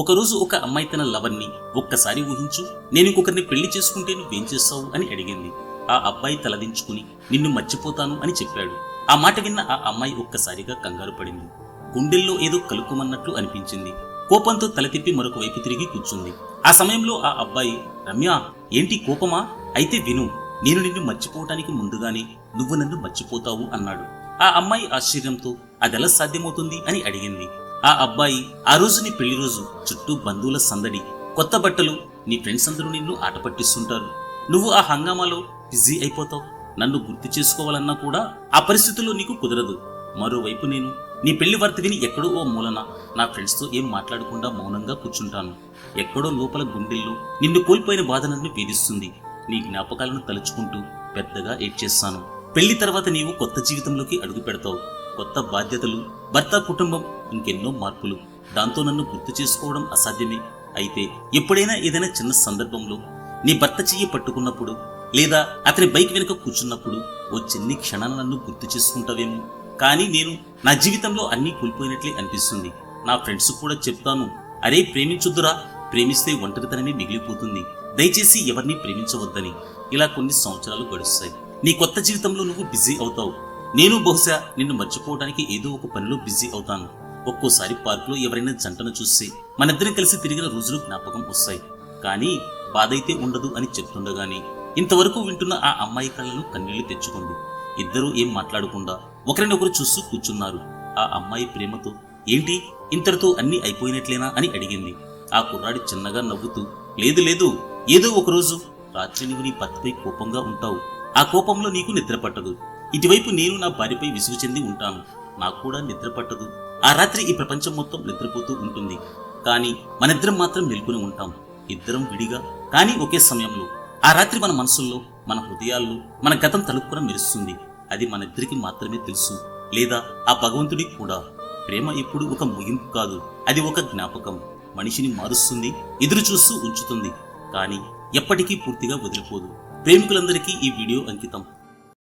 ఒకరోజు ఒక అమ్మాయి తన లవర్ని ఒక్కసారి ఊహించు నేను ఇంకొకరిని పెళ్ళి చేసుకుంటే నువ్వేం చేస్తావు అని అడిగింది. ఆ అబ్బాయి తలదించుకుని నిన్ను మర్చిపోతాను అని చెప్పాడు. ఆ మాట విన్న ఆ అమ్మాయి ఒక్కసారిగా కంగారు పడింది. గుండెల్లో ఏదో కలుపుమన్నట్లు అనిపించింది. కోపంతో తల తిప్పి మరొక వైపు తిరిగి కూర్చుంది. ఆ సమయంలో ఆ అబ్బాయి రమ్య ఏంటి కోపమా? అయితే విను నేను నిన్ను మర్చిపోవటానికి ముందుగానే నువ్వు నన్ను మర్చిపోతావు అన్నాడు. ఆ అమ్మాయి ఆశ్చర్యంతో అదెలా సాధ్యమవుతుంది? అని అడిగింది. ఆ అబ్బాయి ఆ రోజు నీ పెళ్ళి రోజు చుట్టూ బంధువుల సందడి కొత్త బట్టలు నీ ఫ్రెండ్స్ అందరూ నిన్ను ఆట పట్టిస్తుంటారు. నువ్వు ఆ హంగామాలో బిజీ అయిపోతావు. నన్ను గుర్తు చేసుకోవాలన్నా కూడా ఆ పరిస్థితుల్లో నీకు కుదరదు. మరోవైపు నేను నీ పెళ్ళి వార్త విని ఎక్కడో ఓ మూలన నా ఫ్రెండ్స్తో ఏం మాట్లాడకుండా మౌనంగా కూర్చుంటాను. ఎక్కడో లోపల గుండెల్లో నిన్ను కోల్పోయిన బాధ నన్ను పీడిస్తుంది నీ జ్ఞాపకాలను తలుచుకుంటూ పెద్దగా ఏడ్చేస్తాను. పెళ్ళి తర్వాత నీవు కొత్త జీవితంలోకి అడుగు పెడతావు. కొత్త బాధ్యతలు భర్త కుటుంబం ఇంకెన్నో మార్పులు. దాంతో నన్ను గుర్తు చేసుకోవడం అసాధ్యమే. అయితే ఎప్పుడైనా ఏదైనా చిన్న సందర్భంలో నీ భర్త చెయ్యి పట్టుకున్నప్పుడు లేదా అతని బైక్ వెనుక కూర్చున్నప్పుడు ఓ చిన్ని క్షణాన్ని నన్ను గుర్తు చేసుకుంటావేమో. కానీ నేను నా జీవితంలో అన్నీ కోల్పోయినట్లే అనిపిస్తుంది. నా ఫ్రెండ్స్ కూడా చెప్తాను అరే ప్రేమించుద్దురా ప్రేమిస్తే ఒంటరితనమే మిగిలిపోతుంది. దయచేసి ఎవరిని ప్రేమించవద్దని. ఇలా కొన్ని సంవత్సరాలు గడుస్తాయి. నీ కొత్త జీవితంలో నువ్వు బిజీ అవుతావు. నేను బహుశా నిన్ను మర్చిపోవడానికి ఏదో ఒక పనిలో బిజీ అవుతాను. ఒక్కోసారి పార్కులో ఎవరైనా జంటను చూస్తే మనిద్దరం కలిసి తిరిగిన రోజులు జ్ఞాపకం వస్తాయి. కానీ బాధైతే ఉండదు అని చెప్తుండగానే ఇంతవరకు వింటున్న ఆ అమ్మాయి కళ్ళను కన్నీళ్ళు తెచ్చుకుంది ఇద్దరూ ఏం మాట్లాడకుండా ఒకరినొకరు చూస్తూ కూర్చున్నారు. ఆ అమ్మాయి ప్రేమతో ఏంటి? ఇంతటితో అన్ని అయిపోయినట్లేనా? అని అడిగింది. ఆ కుర్రాడి చిన్నగా నవ్వుతూ లేదు లేదు ఏదో ఒకరోజు. రాత్రి నువ్వు నీ భర్తపై కోపంగా ఉంటావు. ఆ కోపంలో నీకు నిద్ర పట్టదు. ఇటువైపు నేను నా భార్యపై విసుగు చెంది ఉంటాను. నాకు కూడా నిద్ర పట్టదు. ఆ రాత్రి ఈ ప్రపంచం మొత్తం నిద్రపోతూ ఉంటుంది. కానీ మనిద్దరం మాత్రం మెలుకుని ఉంటాం. ఇద్దరం విడిగా కానీ ఒకే సమయంలో. ఆ రాత్రి మన మనసుల్లో మన హృదయాల్లో మన గతం తలుపుకున మెరుస్తుంది. అది మన ఇద్దరికి మాత్రమే తెలుసు. లేదా ఆ భగవంతుడికి కూడా. ప్రేమ ఇప్పుడు ఒక ముగింపు కాదు. అది ఒక జ్ఞాపకం. మనిషిని మారుస్తుంది ఎదురు చూస్తూ ఉంచుతుంది. కానీ ఎప్పటికీ పూర్తిగా వదిలిపోదు. ప్రేమికులందరికీ ఈ వీడియో అంకితం.